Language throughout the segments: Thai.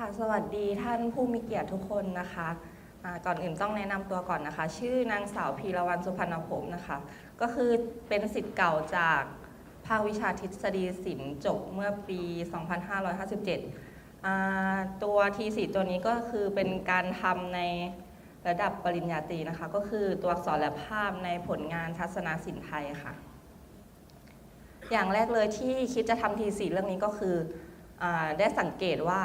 ค่ะ สวัสดีท่านผู้มีเกียรติทุกคนนะคะก่อนอื่นต้องแนะนำตัวก่อนนะคะ ชื่อนางสาวพีรวรรณสุพรรณภพนะคะ ก็คือเป็นสิทธิ์เก่าจากภาควิชาทฤษฎีศิลป์จบเมื่อปี 2557อ่าตัวทีสีตัวนี้ก็คือเป็นการทำในระดับปริญญาตรีนะคะ ก็คือตัวอักษรและภาพในผลงานทัศนศิลป์ไทยค่ะ อย่างแรกเลยที่คิดจะทำทีสีเรื่องนี้ก็คืออได้สังเกตว่า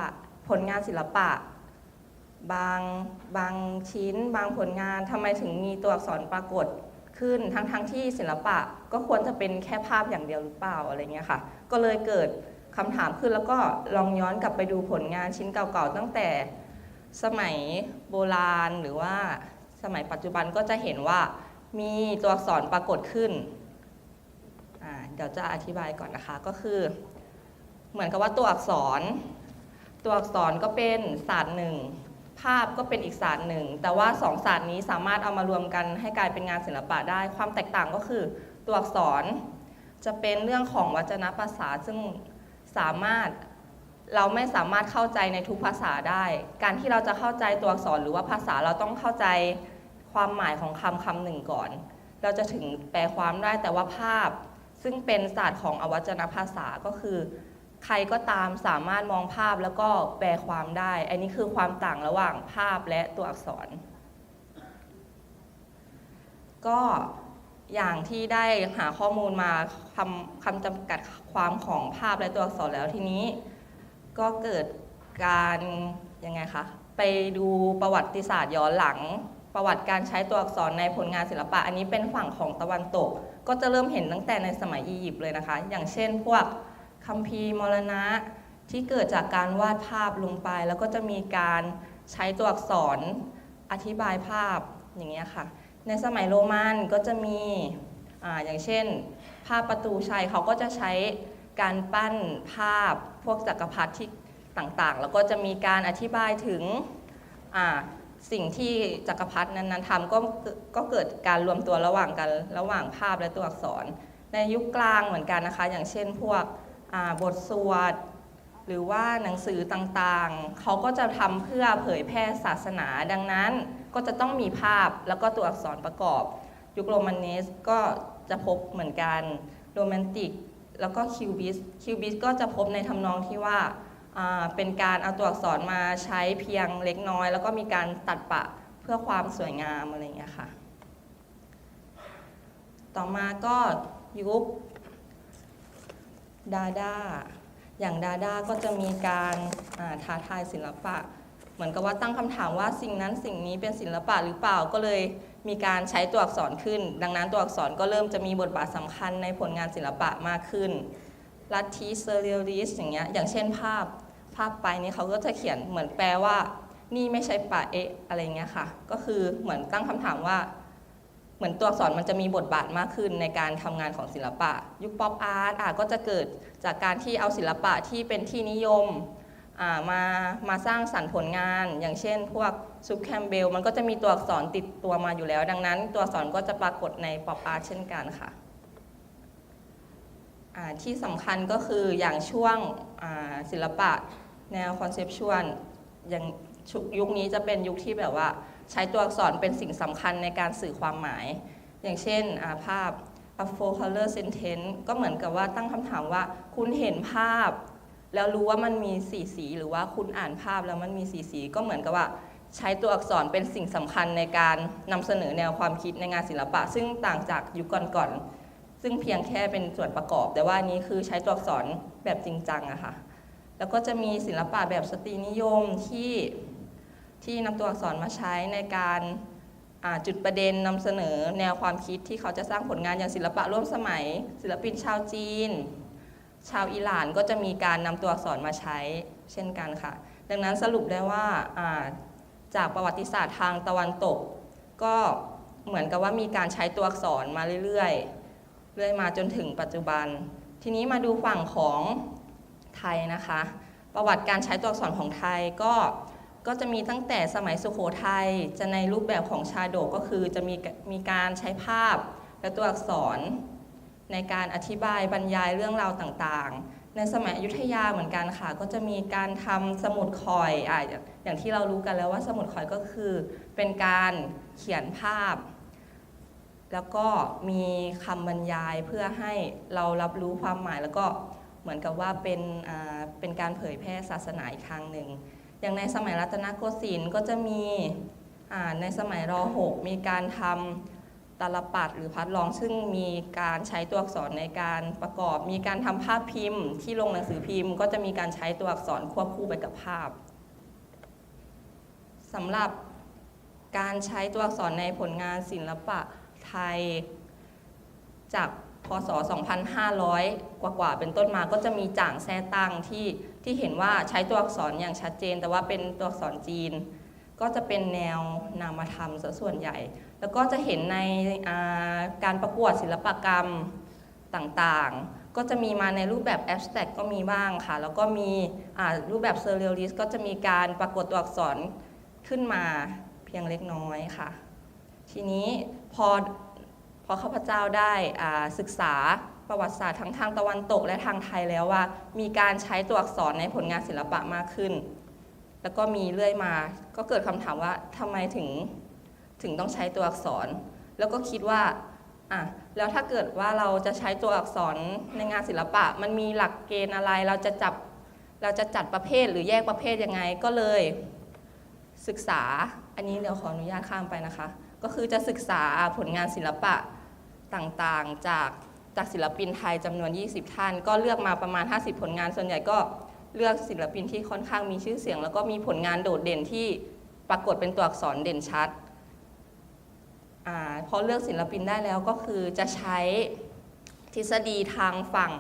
ผลงานศิลปะ บางบางชิ้น บางผลงานทำไมถึงมีตัวอักษรปรากฏขึ้นทั้งทั้งที่ศิลปะก็ควรจะเป็นแค่ภาพอย่างเดียวหรือเปล่าอะไรเงี้ยค่ะ ก็เลยเกิดคำถามขึ้นแล้วก็ลองย้อนกลับไปดูผลงานชิ้นเก่าๆตั้งแต่สมัยโบราณหรือว่าสมัยปัจจุบันก็จะเห็นว่ามีตัวอักษรปรากฏขึ้นอ่าเดี๋ยวจะอธิบายก่อนนะคะก็คือ เหมือนกับว่าตัวอักษร ตัวอักษรก็เป็นศาสตร์หนึ่งภาพก็เป็นอีกศาสตร์หนึ่ง แต่ว่าสองศาสตร์นี้สามารถเอามารวมกันให้กลายเป็นงานศิลปะได้ ความแตกต่างก็คือตัวอักษรจะเป็นเรื่องของวจนภาษาซึ่งสามารถเราไม่สามารถเข้าใจในทุกภาษาได้ การที่เราจะเข้าใจตัวอักษรหรือว่าภาษาเราต้องเข้าใจความหมายของคำคำหนึ่งก่อน เราจะถึงแปลความได้แต่ว่าภาพซึ่งเป็นศาสตร์ของอวัจนภาษาก็คือ ใครก็ตามสามารถมองภาพแล้วก็แปลความได้ อันนี้คือความต่างระหว่างภาพและตัวอักษร ก็อย่างที่ได้หาข้อมูลมาคำคำจำกัดความของภาพและตัวอักษรแล้วทีนี้ ก็เกิดการยังไงคะไปดูประวัติศาสตร์ย้อนหลัง ประวัติการใช้ตัวอักษรในผลงานศิลปะ อันนี้เป็นฝั่งของตะวันตก ก็จะเริ่มเห็นตั้งแต่ในสมัยอียิปต์เลยนะคะ อย่างเช่นพวก คัมภีร์มรณะ ที่เกิดจากการวาดภาพลงไป แล้วก็จะมีการใช้ตัวอักษรอธิบายภาพอย่างเงี้ยค่ะ ในสมัยโรมันก็จะมีออย่างเช่น ภาพประตูชัยเขาก็จะใช้การปั้นภาพพวกจักรพรรดิที่ต่างๆ แล้วก็จะมีการอธิบายถึงสิ่งที่จักรพรรดินั้นๆทำก็ก็เกิดการรวมตัวระหว่างกันระหว่างภาพและตัวอักษร ในยุคกลางเหมือนกันนะคะ อย่างเช่นพวก บทสวด หรือว่าหนังสือต่างๆ เขาก็จะทำเพื่อเผยแพร่ศาสนาดังนั้นก็จะต้องมีภาพแล้วก็ตัวอักษรประกอบ ยุคโรมันเนสก็จะพบเหมือนกันโรแมนติกแล้วก็คิวบิสคิวบิสก็จะพบในทำนองที่ว่าเป็นการเอาตัวอักษรมาใช้เพียงเล็กน้อย แล้วก็มีการตัดปะเพื่อความสวยงามอะไรอย่างเงี้ยค่ะ ต่อมาก็ยุค ดาดาอย่างดาดาก็จะมีการาท้าทายศิลปะ เหมือนกับว่าตั้งคำถามว่าสิ่งนั้นสิ่งนี้เป็นศิลปะหรือเปล่าก็เลยมีการใช้ตัวอักษรขึ้น ดังนั้นตัวอักษรก็เริ่มจะมีบทบาทสำคัญในผลงานศิลปะมากขึ้นลัทธิเซอร์เรียลิสอย่างเงี้ยอย่างเช่นภาพภาพไปนี่เขาก็จะเขียนเหมือนแปลว่า นี่ไม่ใช่ป่าเอะอะไรเงี้ยค่ะ ก็คือเหมือนตั้งคำถามว่า เหมือนตัวอักษรมันจะมีบทบาทมากขึ้นในการทำงานของศิลปะ ยุคป๊อปอาร์ตอะก็จะเกิดจากการที่เอาศิลปะที่เป็นที่นิยมอ่ามามาสร้างสรรค์ผลงาน อย่างเช่น พวกซุปแคมเบลมันก็จะมีตัวอักษรติดตัวมาอยู่แล้ว ดังนั้น ตัวอักษรก็จะปรากฏในป๊อปอาร์ตเช่นกันค่ะที่สำคัญก็คืออย่างช่วงศิลปะแนวคอนเซปชวลอย่างยุคนี้จะเป็นยุคที่แบบว่า ใช้ตัวอักษรเป็นสิ่งสำคัญในการสื่อความหมาย อย่างเช่นาภาพ a f o color sentence ก็เหมือนกับว่าตั้งคำถามว่า คุณเห็นภาพ แล้วรู้ว่ามันมีสีสี หรือว่าคุณอ่านภาพแล้วมันมีสีสี ก็เหมือนกับว่าใช้ตัวอักษรเป็นสิ่งสำคัญในการนำเสนอแนวความคิดในงานศิลปะ ซึ่งต่างจากยุคก่อนๆซึ่งเพียงแค่เป็นส่วนประกอบ แต่ว่านนี้คือใช้ตัวอักษรแบบจริงจังอะค่ะแล้วก็จะมีศิลปะแบบสตรีนิยมที่ ที่นำตัวอักษรมาใช้ในการจุดประเด็นนำเสนอแนวความคิดที่เขาจะสร้างผลงานอย่างศิลปะร่วมสมัย ศิลปินชาวจีน ชาวอิหร่านก็จะมีการนำตัวอักษรมาใช้เช่นกันค่ะ ดังนั้นสรุปได้ว่าอ่าจากประวัติศาสตร์ทางตะวันตก ก็เหมือนกับว่ามีการใช้ตัวอักษรมาเรื่อยๆ เรื่อยมาจนถึงปัจจุบัน ทีนี้มาดูฝั่งของไทยนะคะ ประวัติการใช้ตัวอักษรของไทยก็ ก็จะมีตั้งแต่สมัยสุโขทัยจะในรูปแบบของชาดกก็คือจะมีมีการใช้ภาพและตัวอักษร ในการอธิบายบรรยายเรื่องราวต่างๆ ในสมัยอยุธยาเหมือนกันค่ะ ก็จะมีการทำสมุดคอยอะอย่างที่เรารู้กันแล้วว่าสมุดคอยก็คือ เป็นการเขียนภาพ แล้วก็มีคำบรรยายเพื่อให้เรารับรู้ความหมายแล้วก็เหมือนกับว่าเป็นเป็นการเผยแพร่ศาสนาอีกทางหนึ่ง อย่างในสมัยรัตนโกสินทร์ก็จะมีในสมัยร .6 มีการทำตลปัดหรือพัดลองซึ่งมีการใช้ตัวอักษรในการประกอบ มีการทำภาพพิมพ์ ที่ลงหนังสือพิมพ์ ก็จะมีการใช้ตัวอักษรควบคู่ไปกับภาพสำหรับการใช้ตัวอักษรในผลงานศิลปะไทย จากพศ 2500 กว่าๆเป็นต้นมาก็จะมีจ่างแซ่ตั้งที่ ที่เห็นว่าใช้ตัวอักษรอย่างชัดเจน แต่ว่าเป็นตัวอักษรจีน ก็จะเป็นแนวนามธรรมส่วนใหญ่ แล้วก็จะเห็นในาการประกวดศิลปกรรมต่างๆ ก็จะมีมาในรูปแบบแอบสแต็กก็มีบ้างค่ะ แล้วก็มีรูปแบบเซอร์เรียลลิสก็จะมีการปรากฏตัวอักษรขึ้นมาเพียงเล็กน้อยค่ะ ทีนี้พอพอข้าพเจ้าได้ศึกษา ประวัติศาสตร์ทั้งทางตะวันตกและทางไทยแล้วว่า มีการใช้ตัวอักษรในผลงานศิลปะมากขึ้น แล้วก็มีเรื่อยมา ก็เกิดคำถามว่าทำไมถึงถึงต้องใช้ตัวอักษร แล้วก็คิดว่าอะแล้วถ้าเกิดว่าเราจะใช้ตัวอักษรในงานศิลปะ มันมีหลักเกณฑ์อะไร เราจะจับเราจะจัดประเภทหรือแยกประเภทยังไงก็เลยศึกษา อันนี้เดี๋ยวขออนุญาตข้ามไปนะคะ ก็คือจะศึกษาผลงานศิลปะต่างๆจาก จากศิลปินไทยจำนวน 20 ท่าน ก็เลือกมาประมาณ 50 ผลงาน ส่วนใหญ่ก็เลือกศิลปินที่ค่อนข้างมีชื่อเสียง แล้วก็มีผลงานโดดเด่นที่ปรากฏเป็นตัวอักษรเด่นชัดอาพอเลือกศิลปินได้แล้วก็คือจะใช้ทฤษฎีทางฝั่ง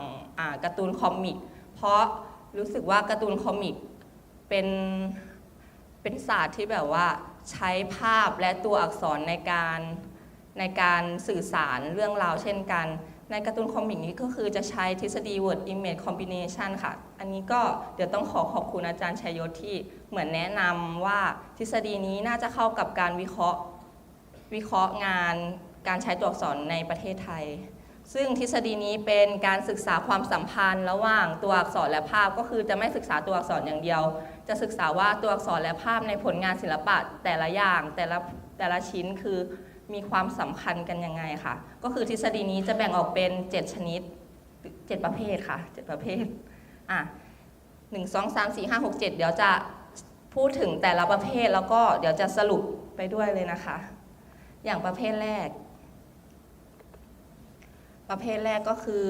การ์ตูนคอมิก เพราะรู้สึกว่าการ์ตูนคอมิกเป็นเป็นศาสตร์ที่แบบว่าใช้ภาพและตัวอักษรในการในการสื่อสารเรื่องราวเช่นกัน ในการ์ตูนคอมิกนี้ก็คือจะใช้ทฤษฎี word image combination ค่ะ อันนี้ก็เดี๋ยวต้องขอขอบคุณอาจารย์ชัยยศที่เหมือนแนะนำว่าทฤษฎีนี้น่าจะเข้ากับการวิเคราะห์วิเคราะห์งานการใช้ตัวอักษรในประเทศไทย ซึ่งทฤษฎีนี้เป็นการศึกษาความสัมพันธ์ ระหว่างตัวอักษรและภาพก็คือจะไม่ศึกษาตัวอักษรอย่างเดียว จะศึกษาว่าตัวอักษรและภาพในผลงานศิลปะแต่ละอย่างแต่ละแต่ละชิ้นคือ มีความสำคัญกันยังไงค่ะ ก็คือทฤษฎีนี้จะแบ่งออกเป็น 7 ชนิด 7 ประเภทค่ะ 7 ประเภทอะหนึ่งสองสามสี่ห้าหกเจ็ดเดี๋ยวจะพูดถึงแต่ละประเภทแล้วก็เดี๋ยวจะสรุปไปด้วยเลยนะคะ อย่างประเภทแรก ประเภทแรกก็คือ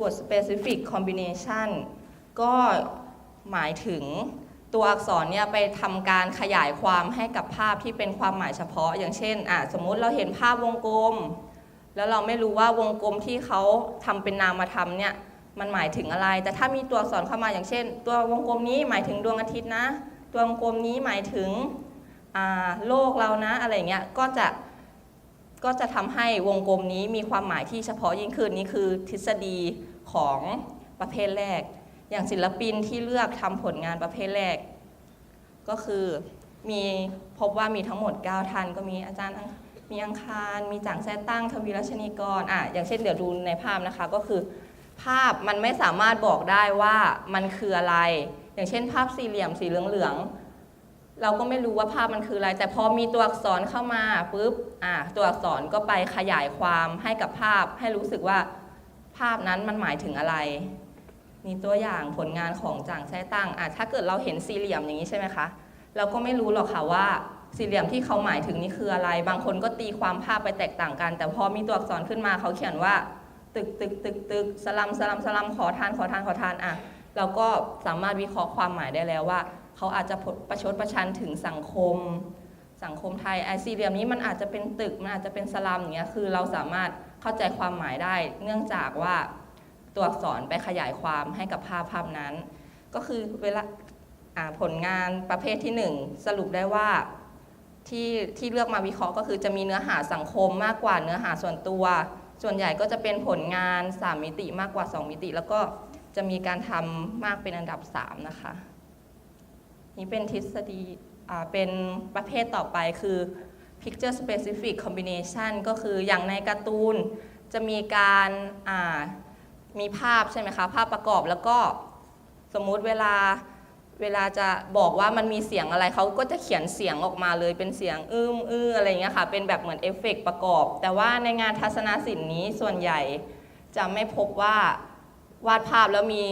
word specific combination ก็หมายถึง ตัวอักษรเนี่ยไปทำการขยายความให้กับภาพที่เป็นความหมายเฉพาะ อย่างเช่นอะสมมุติเราเห็นภาพวงกลม แล้วเราไม่รู้ว่าวงกลมที่เขาทำเป็นนามธรรมเนี่ยมันหมายถึงอะไร แต่ถ้ามีตัวอักษรเข้ามาอย่างเช่น ตัววงกลมนี้หมายถึงดวงอาทิตย์นะ ตัววงกลมนี้หมายถึงโลกเรานะอะไรเงี้ยก็จะก็จะทำให้วงกลมนี้มีความหมายที่เฉพาะยิ่งขึ้นนี่คือทฤษฎีของประเภทแรก อย่างศิลปินที่เลือกทำผลงานประเภทแรก ก็คือมีพบว่ามีทั้งหมด 9 ท่าน ก็มีอาจารย์มีอังคาร มีจางแซ่ตั้งทวีรัชนีกรอะอย่างเช่นเดี๋ยวดูในภาพนะคะก็คือ ภาพมันไม่สามารถบอกได้ว่ามันคืออะไร อย่างเช่น ภาพสี่เหลี่ยมสีเหลืองๆเราก็ไม่รู้ว่าภาพมันคืออะไร แต่พอมีตัวอักษรเข้ามาปุ๊บอะตัวอักษรก็ไปขยายความให้กับภาพ ให้รู้สึกว่าภาพนั้นมันหมายถึงอะไร มีตัวอย่างผลงานของจางแท้ตั้งอะถ้าเกิดเราเห็นสี่เหลี่ยมอย่างนี้ใช่ไหมคะ เราก็ไม่รู้หรอกค่ะว่าสี่เหลี่ยมที่เขาหมายถึงนี่คืออะไร บางคนก็ตีความภาพไปแตกต่างกัน แต่พอมีตัวอักษรขึ้นมาเขาเขียนว่า ตึกตึกตึกตึกสลัมสลัมสลัมขอทานขอทานขอทานอะเราก็สามารถวิเคราะห์ความหมายได้แล้วว่า เขาอาจจะประชดประชันถึงสังคม สังคมไทยไอสี่เหลี่ยมนี้มันอาจจะเป็นตึกมันอาจจะเป็นสลัมอย่างเงี้ยคือเราสามารถเข้าใจความหมายได้ เนื่องจากว่า ตัวอักษรไปขยายความให้กับภาพภาพนั้น ก็คือเวลาผลงานประเภทที่หนึ่งสรุปได้ว่าที่ที่เลือกมาวิเคราะห์ก็คือจะมีเนื้อหาสังคมมากกว่าเนื้อหาส่วนตัว ส่วนใหญ่ก็จะเป็นผลงาน 3 มิติมากกว่า 2 มิติ แล้วก็จะมีการทำมากเป็นอันดับ 3 นะคะ นี่เป็นทฤษฎีเป็นประเภทต่อไปคือ picture specific combination ก็คืออย่างในการ์ตูนจะมีการ มีภาพใช่ไหมคะ ภาพประกอบแล้วก็สมมุติเวลาเวลาจะบอกว่ามันมีเสียงอะไรเขาก็จะเขียนเสียงออกมาเลยเป็นเสียงอื้มอื้ออะไรอย่างเงี้ยค่ะ เป็นแบบเหมือนเอฟเฟกต์ประกอบ แต่ว่าในงานทัศนศิลป์นี้ส่วนใหญ่จะไม่พบว่าวาดภาพแล้วมี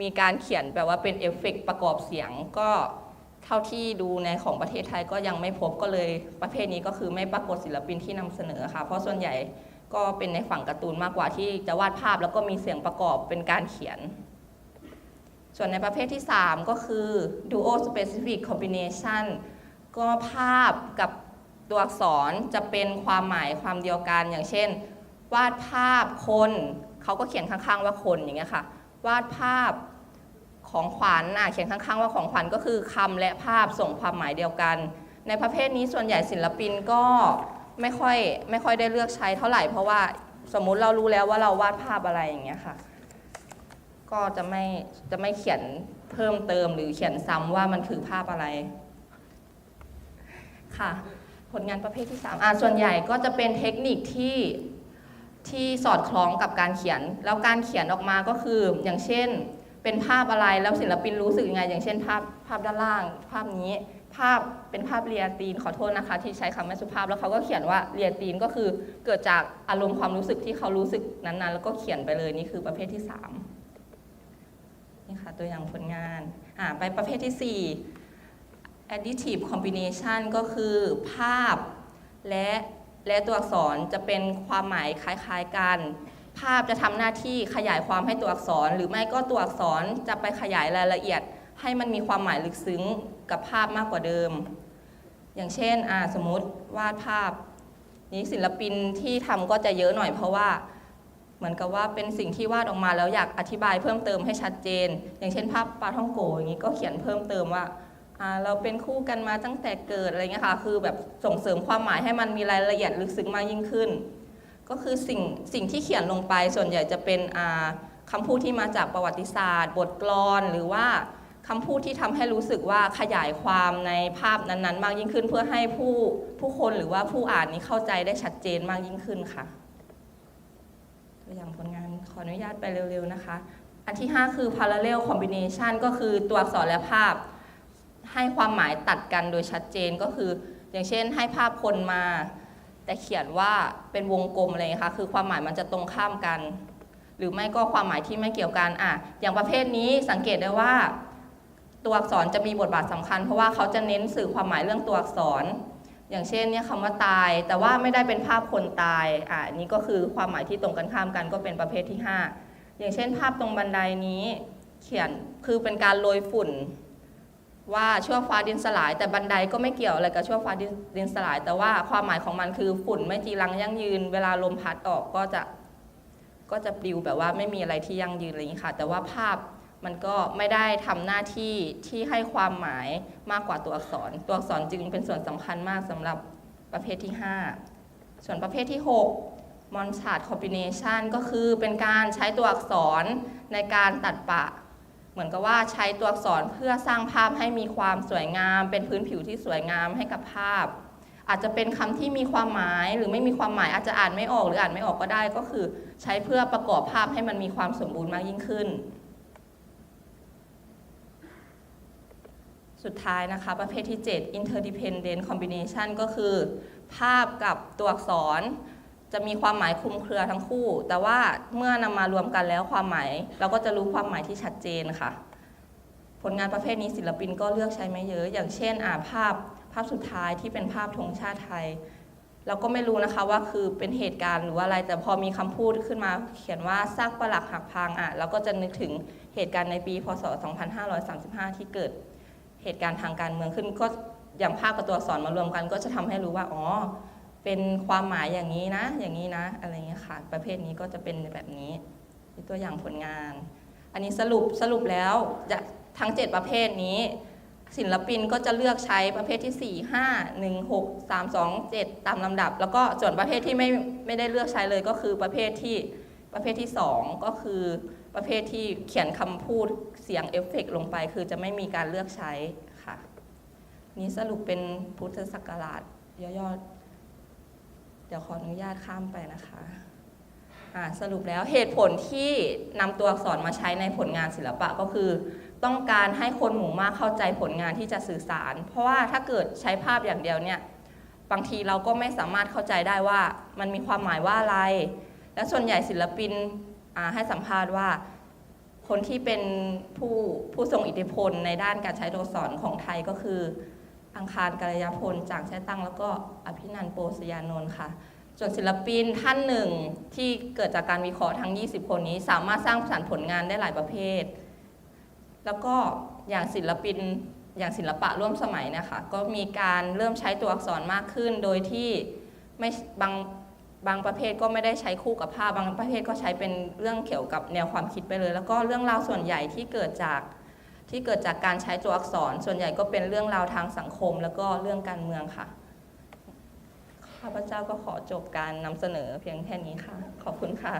มีการเขียนแบบว่าเป็นเอฟเฟกต์ประกอบเสียงก็เท่าที่ดูในของประเทศไทยก็ยังไม่พบก็เลยประเภทนี้ก็คือไม่ปรากฏศิลปินที่นำเสนอค่ะ เพราะส่วนใหญ่ ก็เป็นในฝั่งการ์ตูนมากกว่าที่จะวาดภาพแล้วก็มีเสียงประกอบเป็นการเขียน ส่วนในประเภทที่ 3 ก็คือ duo specific combination ก็ภาพกับตัวอักษรจะเป็นความหมายความเดียวกันอย่างเช่น วาดภาพคนเขาก็เขียนข้างๆว่าคนอย่างเงี้ยค่ะ วาดภาพของขวัญอะเขียนข้างๆว่าของขวัญก็คือคำและภาพส่งความหมายเดียวกัน ในประเภทนี้ส่วนใหญ่ศิลปินก็ ไม่ค่อยไม่ค่อยได้เลือกใช้เท่าไหร่เพราะว่าสมมุติเรารู้แล้วว่าเราวาดภาพอะไรอย่างเงี้ยค่ะ ก็จะไม่จะไม่เขียนเพิ่มเติมหรือเขียนซ้ำว่ามันคือภาพอะไร ค่ะ ผลงานประเภทที่3อ่าส่วนใหญ่ก็จะเป็นเทคนิคที่ที่สอดคล้องกับการเขียน แล้วการเขียนออกมาก็คืออย่างเช่น เป็นภาพอะไรแล้วศิลปินรู้สึกยังไง อย่างเช่นภาพภาพด้านล่าง ภาพนี้ ภาพเป็นภาพเรียตีนขอโทษนะคะ ที่ใช้คำไม่สุภาพแล้วเขาก็เขียนว่าเรียตีนก็คือเกิดจากอารมณ์ความรู้สึกที่เขารู้สึกนั้นๆ แล้วก็เขียนไปเลยนี่คือประเภทที่สามนี่ค่ะตัวอย่างผลงานอ่าไปประเภทที่สี่ additive combination ก็คือภาพและและตัวอักษรจะเป็นความหมายคล้ายๆกัน ภาพจะทำหน้าที่ขยายความให้ตัวอักษร หรือไม่ก็ตัวอักษรจะไปขยายรายละเอียด ให้มันมีความหมายลึกซึ้งกับภาพมากกว่าเดิม อย่างเช่นสมมติวาดภาพ นี้ศิลปินที่ทำก็จะเยอะหน่อยเพราะว่าเหมือนกับว่าเป็นสิ่งที่วาดออกมาแล้วอยากอธิบายเพิ่มเติมให้ชัดเจน อย่างเช่น ภาพปลาท่องโกอย่างนี้ก็เขียนเพิ่มเติมว่าเราเป็นคู่กันมาตั้งแต่เกิดอะไรเงี้ยค่ะคือแบบส่งเสริมความหมายให้มันมีรายละเอียดลึกซึ้งมากยิ่งขึ้น ก็คือสิ่งสิ่งที่เขียนลงไปส่วนใหญ่จะเป็นอ่าคำพูดที่มาจากประวัติศาสตร์ บทกลอนหรือว่า คำพูดที่ทำให้รู้สึกว่าขยายความในภาพนั้นๆ มากยิ่งขึ้น เพื่อให้ผู้ผู้คนหรือว่าผู้อ่านนี้เข้าใจได้ชัดเจนมากยิ่งขึ้นค่ะตัวอย่างผลงานขออนุญาตไปเร็วๆนะคะ อันที่ 5 คือ parallel combination ก็คือตัวอักษรและภาพ ให้ความหมายตัดกันโดยชัดเจนก็คือ อย่างเช่นให้ภาพคนมา แต่เขียนว่าเป็นวงกลมอะไรอย่างเงี้ยค่ะคือความหมายมันจะตรงข้ามกัน หรือไม่ก็ความหมายที่ไม่เกี่ยวกันอะอย่างประเภทนี้สังเกตได้ว่า ตัวอักษรจะมีบทบาทสำคัญ เพราะว่าเขาจะเน้นสื่อความหมายเรื่องตัวอักษร อย่างเช่นเนี่ยคำว่าตาย แต่ว่าไม่ได้เป็นภาพคนตายอะอันนี้ก็คือความหมายที่ตรงกันข้ามกันก็เป็นประเภทที่ 5 อย่างเช่น ภาพตรงบันไดนี้เขียนคือเป็นการโรยฝุ่น ว่าชั่วฟ้าดินสลาย แต่บันไดก็ไม่เกี่ยวอะไรกับชั่วฟ้าดินดินสลาย แต่ว่าความหมายของมันคือฝุ่นไม่จีรังยั่งยืน เวลาลมพัดออกก็จะก็จะปลิวแบบว่าไม่มีอะไรที่ยั่งยืนอะไรอย่างนี้ค่ะ แต่ว่าภาพ มันก็ไม่ได้ทำหน้าที่ที่ให้ความหมายมากกว่าตัวอักษร ตัวอักษรจึงเป็นส่วนสำคัญมากสำหรับประเภทที่ 5 ส่วนประเภทที่6มอนชาร์ดคอมบิเนชันก็คือเป็นการใช้ตัวอักษรในการตัดปะ เหมือนกับว่าใช้ตัวอักษรเพื่อสร้างภาพให้มีความสวยงาม เป็นพื้นผิวที่สวยงามให้กับภาพ อาจจะเป็นคำที่มีความหมายหรือไม่มีความหมายอาจจะอ่านไม่ออกหรืออ่านไม่ออกก็ได้ก็คือ ใช้เพื่อประกอบภาพให้มันมีความสมบูรณ์มากยิ่งขึ้น สุดท้ายนะคะ ประเภทที่ 7 interdependent combination ก็คือ ภาพกับตัวอักษร จะมีความหมายคลุมเครือทั้งคู่ แต่ว่าเมื่อนำมารวมกันแล้วความหมาย เราก็จะรู้ความหมายที่ชัดเจนค่ะ ผลงานประเภทนี้ศิลปินก็เลือกใช้ไม่เยอะ อย่างเช่นอ่าภาพภาพสุดท้ายที่เป็นภาพธงชาติไทย เราก็ไม่รู้นะคะว่าคือเป็นเหตุการณ์หรือว่าอะไร แต่พอมีคำพูดขึ้นมาเขียนว่าซากปลักหักพังอะเราก็จะนึกถึงเหตุการณ์ในปี พศ 2535 ที่เกิด เหตุการณ์ทางการเมืองขึ้นก็อย่างภาพกับตัวอักษรมารวมกัน ก็จะทำให้รู้ว่าอ๋อเป็นความหมายอย่างนี้นะ อย่างนี้นะ อะไรเงี้ยค่ะ ประเภทนี้ก็จะเป็นแบบนี้ตัวอย่างผลงาน อันนี้สรุปสรุปแล้วจะทั้ง 7 ประเภทนี้ ศิลปินก็จะเลือกใช้ประเภทที่ 4 5 1 6 3 2 7 ตามลำดับ แล้วก็ส่วนประเภทที่ไม่ไม่ได้เลือกใช้เลยก็คือประเภทที่ ประเภทที่ 2 ก็คือประเภทที่เขียนคำพูดเสียงเอฟเฟกต์ลงไป คือจะไม่มีการเลือกใช้ค่ะ นี้สรุปเป็นพุทธศักราชย่อๆเดี๋ยวขออนุญาตข้ามไปนะคะสรุปแล้วเหตุผลที่นำตัวอักษรมาใช้ในผลงานศิลปะก็คือ ต้องการให้คนหมู่มากเข้าใจผลงานที่จะสื่อสาร เพราะว่าถ้าเกิดใช้ภาพอย่างเดียวเนี่ยบางทีเราก็ไม่สามารถเข้าใจได้ว่ามันมีความหมายว่าอะไร และส่วนใหญ่ศิลปินให้สัมภาษณ์ว่าคนที่เป็นผู้ผู้ทรงอิทธิพลในด้านการใช้ตัวอักษรของไทยก็คือ อังคารกัลยาพลจางแช่ตั้ง แล้วก็อภินันโปสยานนท์ค่ะ ส่วนศิลปินท่านหนึ่งที่เกิดจากการวิเคราะห์ทั้ง 20 คนนี้ สามารถสร้างสรรค์ผลงานได้หลายประเภท แล้วก็อย่างศิลปินอย่างศิลปะร่วมสมัยนะคะก็มีการเริ่มใช้ตัวอักษรมากขึ้น โดยที่ไม่บาง บางประเภทก็ไม่ได้ใช้คู่กับภาพ บางประเภทก็ใช้เป็นเรื่องเกี่ยวกับแนวความคิดไปเลย แล้วก็เรื่องราวส่วนใหญ่ที่เกิดจากที่เกิดจากการใช้ตัวอักษร ส่วนใหญ่ก็เป็นเรื่องราวทางสังคม แล้วก็เรื่องการเมืองค่ะ ข้าพเจ้าก็ขอจบการนำเสนอเพียงแค่นี้ค่ะ ขอบคุณค่ะ